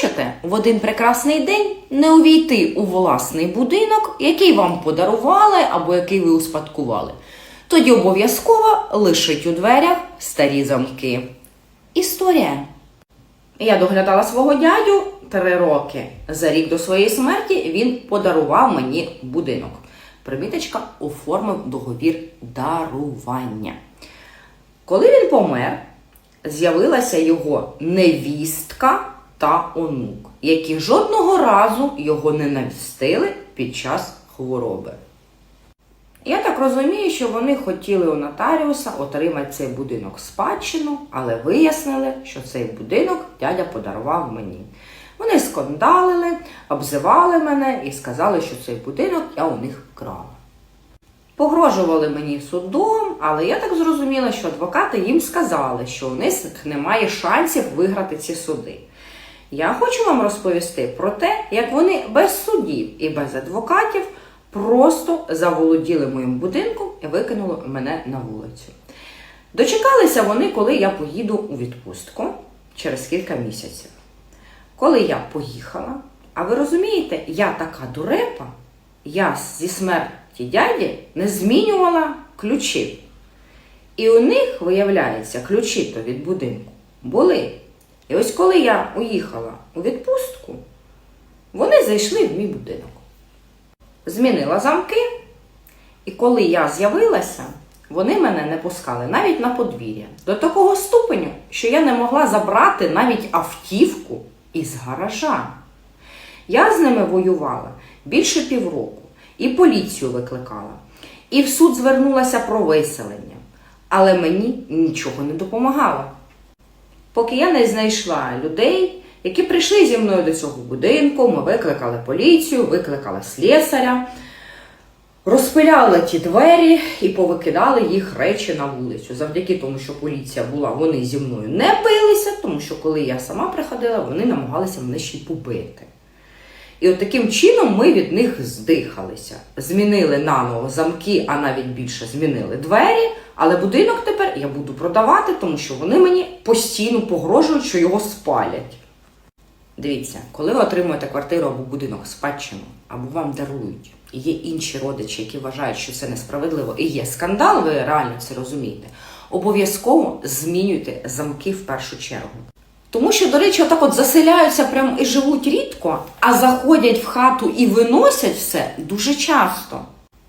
хочете в один прекрасний день не увійти у власний будинок, який вам подарували або який ви успадкували, тоді обов'язково лишіть у дверях старі замки. Історія. Я доглядала свого дядю три роки. За рік до своєї смерті він подарував мені будинок. Приміточка оформив договір дарування. Коли він помер, з'явилася його невістка та онук, які жодного разу його не навістили під час хвороби. Я так розумію, що вони хотіли у нотаріуса отримати цей будинок спадщину, але вияснили, що цей будинок дядя подарував мені. Вони скандалили, обзивали мене і сказали, що цей будинок я у них вкрала. Погрожували мені судом, але я так зрозуміла, що адвокати їм сказали, що у них немає шансів виграти ці суди. Я хочу вам розповісти про те, як вони без судів і без адвокатів просто заволоділи моїм будинком і викинули мене на вулицю. Дочекалися вони, коли я поїду у відпустку через кілька місяців. Коли я поїхала, а ви розумієте, я така дурепа, я зі смерті дяді не змінювала ключів. І у них, виявляється, ключі то від будинку були. І ось коли я уїхала у відпустку, вони зайшли в мій будинок. Змінила замки, і коли я з'явилася, вони мене не пускали навіть на подвір'я. До такого ступеню, що я не могла забрати навіть автівку із гаража. Я з ними воювала більше півроку, і поліцію викликала, і в суд звернулася про виселення, але мені нічого не допомагало. Поки я не знайшла людей, які прийшли зі мною до цього будинку, ми викликали поліцію, викликали слесаря, розпиляли ті двері і повикидали їх речі на вулицю. Завдяки тому, що поліція була, вони зі мною не билися, тому що коли я сама приходила, вони намагалися мене ще й побити. І от таким чином ми від них здихалися. Змінили наново замки, а навіть більше змінили двері. Але будинок тепер я буду продавати, тому що вони мені постійно погрожують, що його спалять. Дивіться, коли ви отримуєте квартиру або будинок спадщину, або вам дарують, і є інші родичі, які вважають, що це несправедливо, і є скандал, ви реально це розумієте, обов'язково змінюйте замки в першу чергу. Тому що, до речі, отак от заселяються прям і живуть рідко, а заходять в хату і виносять все дуже часто.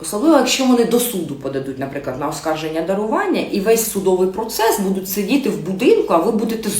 Особливо, якщо вони до суду подадуть, наприклад, на оскарження дарування, і весь судовий процес будуть сидіти в будинку, а ви будете з